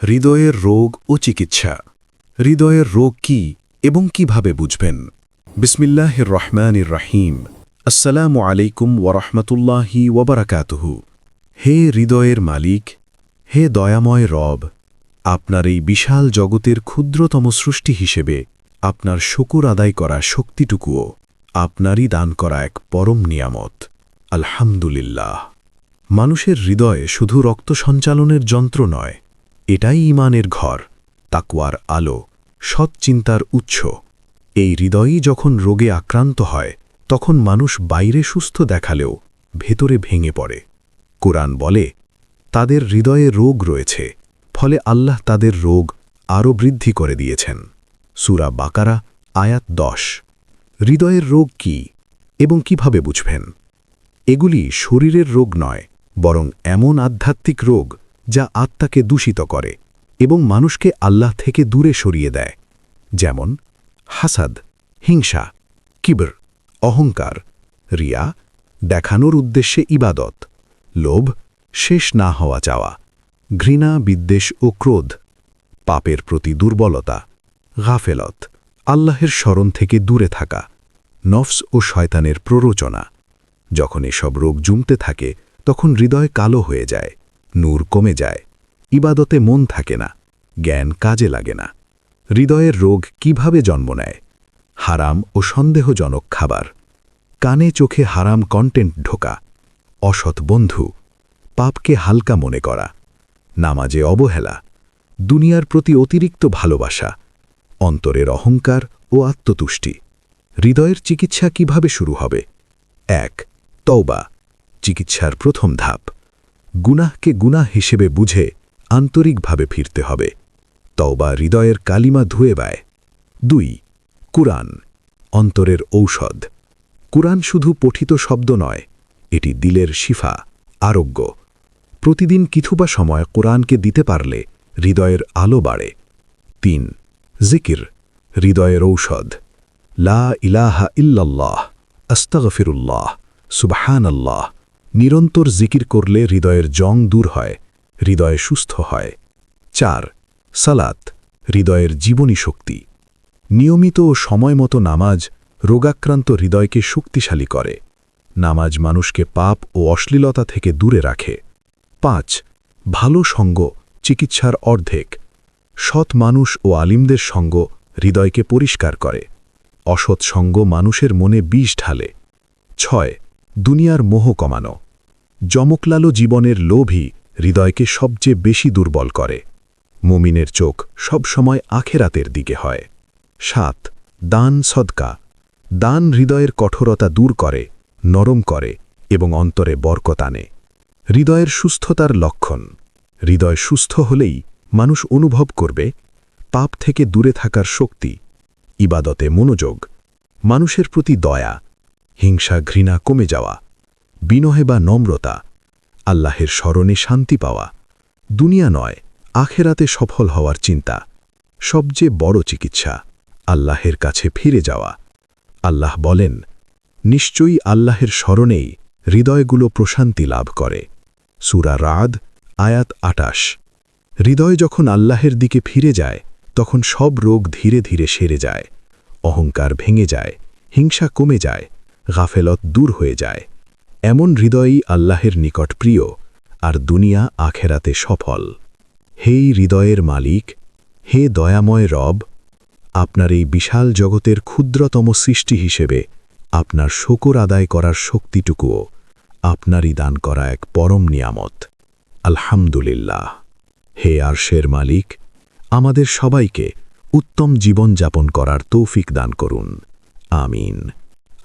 হৃদয়ের রোগ ও চিকিৎসা। হৃদয়ের রোগ কি এবং কীভাবে বুঝবেন? বিসমিল্লাহির রহমানির রাহিম। আসসালামু আলাইকুম ওরহমতুল্লাহি ওবরাকাতুহু হে হৃদয়ের মালিক, হে দয়াময় রব, আপনার এই বিশাল জগতের ক্ষুদ্রতম সৃষ্টি হিসেবে আপনার শকুর আদায় করা শক্তিটুকুও আপনারই দান করা এক পরম নিয়ামত। আলহামদুলিল্লাহ। মানুষের হৃদয়ে শুধু রক্ত সঞ্চালনের যন্ত্র নয় এটাই ইমানের ঘর তাকুয়ার আলো, সৎ চিন্তার উৎস। এই হৃদয়ই যখন রোগে আক্রান্ত হয়, তখন মানুষ বাইরে সুস্থ দেখালেও ভেতরে ভেঙে পড়ে। কোরআন বলে, তাদের হৃদয়ে রোগ রয়েছে, ফলে আল্লাহ তাদের রোগ আরও বৃদ্ধি করে দিয়েছেন। সুরা বাকারা, আয়াত দশ। হৃদয়ের রোগ কি এবং কীভাবে বুঝবেন? এগুলি শরীরের রোগ নয়, বরং এমন আধ্যাত্মিক রোগ যা আত্মাকে দূষিত করে এবং মানুষকে আল্লাহ থেকে দূরে সরিয়ে দেয়, যেমন হাসাদ, হিংসা, কিবর, অহংকার, রিয়া, দেখানোর উদ্দেশ্যে ইবাদত, লোভ, শেষ না হওয়া চাওয়া, ঘৃণা, বিদ্বেষ ও ক্রোধ, পাপের প্রতি দুর্বলতা, গাফেলত, আল্লাহের স্মরণ থেকে দূরে থাকা, নফস ও শয়তানের প্ররোচনা। যখন এসব রোগ জুমতে থাকে, তখন হৃদয় কালো হয়ে যায়। নূর কমে যায়। ইবাদতে মন থাকে না, জ্ঞান কাজে লাগে না। হৃদয়ের রোগ কীভাবে জন্ম নেয়? হারাম ও সন্দেহজনক খাবার। কানে চোখে হারাম কন্টেন্ট ঢোকা। অসৎ বন্ধু, পাপকে হালকা মনে করা। নামাজে অবহেলা, দুনিয়ার প্রতি অতিরিক্ত ভালোবাসা, অন্তরের অহংকার ও আত্মতুষ্টি। হৃদয়ের চিকিৎসা কীভাবে শুরু হবে? এক, তওবা, চিকিৎসার প্রথম ধাপ। গুনাহকে গুনাহ হিসেবে বুঝে আন্তরিকভাবে ফিরতে হবে। তওবা হৃদয়ের কালিমা ধুয়ে বায়। দুই, কুরআন, অন্তরের ঔষধ। কুরআন শুধু পঠিত শব্দ নয়, এটি দিলের শিফা, আরোগ্য। প্রতিদিন কিছুবা সময় কোরআনকে দিতে পারলে হৃদয়ের আলো বাড়ে। তিন, জিকির, হৃদয়ের ঔষধ। লা ইলাহা ইল্লাল্লাহ, আস্তাগফিরুল্লাহ, সুবহানাল্লাহ নিরন্তর জিকির করলে হৃদয়ের জং দূর হয়, হৃদয় সুস্থ হয়। চার, সালাত, হৃদয়ের জীবনী শক্তি। নিয়মিত ও সময়মতো নামাজ রোগাক্রান্ত হৃদয়কে শক্তিশালী করে। নামাজ মানুষকে পাপ ও অশ্লীলতা থেকে দূরে রাখে। পাঁচ, ভালো সঙ্গ, চিকিৎসার অর্ধেক। সৎ মানুষ ও আলিমদের সঙ্গ হৃদয়কে পরিষ্কার করে। অসৎ সঙ্গ মানুষের মনে বিষ ঢালে। ছয় দুনিয়ার মোহ কমানো। জমকলালো জীবনের লোভই হৃদয়কে সবচেয়ে বেশি দুর্বল করে। মুমিনের চোখ সবসময় আখেরাতের দিকে হয়। সাত, দান সদকা। দান হৃদয়ের কঠোরতা দূর করে, নরম করে এবং অন্তরে বরকত আনে। হৃদয়ের সুস্থতার লক্ষণ। হৃদয় সুস্থ হলেই মানুষ অনুভব করবে, পাপ থেকে দূরে থাকার শক্তি, ইবাদতে মনোযোগ। মানুষের প্রতি দয়া হিংসা, ঘৃণা কমে যাওয়া, বিনহে বা নম্রতা, আল্লাহের স্মরণে শান্তি পাওয়া, দুনিয়া নয়, আখেরাতে সফল হওয়ার চিন্তা, সবচেয়ে বড় চিকিৎসা, আল্লাহের কাছে ফিরে যাওয়া। আল্লাহ বলেন, নিশ্চয়ই আল্লাহের স্মরণেই হৃদয়গুলো প্রশান্তি লাভ করে। সুরা রাদ আয়াত আটাশ। হৃদয় যখন আল্লাহের দিকে ফিরে যায়, তখন সব রোগ ধীরে ধীরে সেরে যায়, অহংকার ভেঙে যায়, হিংসা কমে যায় গাফেলত দূর হয়ে যায়। এমন হৃদয়ই আল্লাহের নিকট প্রিয়, আর দুনিয়া আখেরাতে সফল। হেই হৃদয়ের মালিক, হে দয়াময় রব, আপনার এই বিশাল জগতের ক্ষুদ্রতম সৃষ্টি হিসেবে আপনার শকর আদায় করার শক্তিটুকুও আপনারই দান করা এক পরম নিয়ামত। আলহামদুলিল্লাহ। হে আরশের মালিক, আমাদের সবাইকে উত্তম জীবন যাপন করার তৌফিক দান করুন। আমিন।